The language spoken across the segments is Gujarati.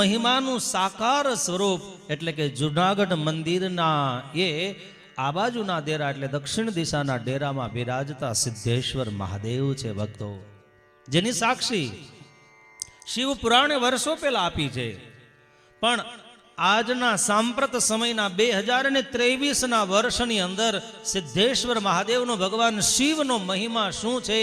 મહિમાનું સાકાર સ્વરૂપ એટલે કે જુનાગઢ મંદિરના એ આ બાજુના ડેરા એટલે દક્ષિણ દિશાના ડેરામાં બિરાજતા સિદ્ધેશ્વર મહાદેવ છે ભક્તો. જેની સાક્ષી શિવ પુરાણે વર્ષો પહેલા આપી છે. પણ આજના સાંપ્રત સમયના બે હજાર ને ત્રેવીસના વર્ષની અંદર સિદ્ધેશ્વર મહાદેવનો ભગવાન શિવનો મહિમા શું છે?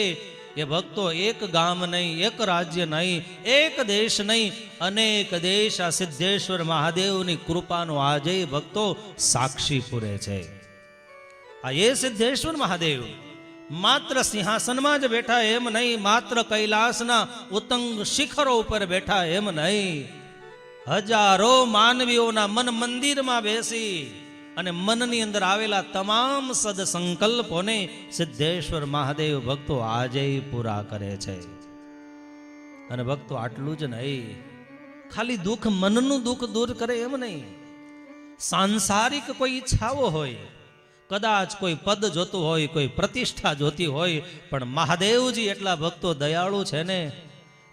એ ભક્તો એક ગામ નહીં, એક રાજ્ય નહીં, એક દેશ નહીં, અનેક દેશ આ સિદ્ધેશ્વર મહાદેવની કૃપાનો આજે ભક્તો સાક્ષી પૂરે છે. આ એ સિદ્ધેશ્વર મહાદેવ માત્ર સિંહાસનમાં જ બેઠા એમ નહીં, માત્ર કૈલાસના ઉત્તંગ શિખરો ઉપર બેઠા એમ નહીં. હજારો માનવીઓના મન મંદિરમાં બેસી અને મનની અંદર આવેલા તમામ સદસંકલ્પોને સિદ્ધેશ્વર મહાદેવ ભક્તો આજે પૂરા કરે છે. અને ભક્તો આટલું જ નહીં, ખાલી દુઃખ મનનું દુઃખ દૂર કરે એમ નહીં. સાંસારિક કોઈ ઈચ્છાઓ હોય, કદાચ કોઈ પદ જોતું હોય, કોઈ પ્રતિષ્ઠા જોતી હોય, પણ મહાદેવજી એટલા ભક્તો દયાળુ છે ને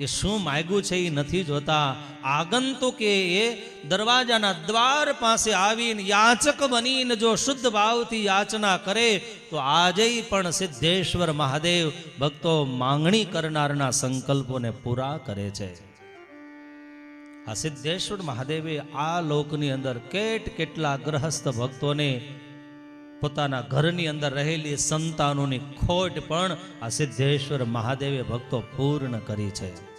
એ શું માગ્યું છે એ નથી જોતા. આગંતુકે એ દરવાજાના દ્વાર પાસે આવીને યાચક બનીને જો શુદ્ધ ભાવથી યાચના કરે, તો આજે પણ સિદ્ધેશ્વર મહાદેવ ભક્તો માંગણી કરનારના સંકલ્પોને પૂરા કરે છે. આ સિદ્ધેશ્વર મહાદેવે આ લોકની અંદર કેટ કેટલા ગ્રહસ્થ ભક્તોને પોતાના ઘરની અંદર રહેલી સંતાનોની ખોટ પણ આ સિદ્ધેશ્વર મહાદેવે ભક્તો પૂર્ણ કરી છે.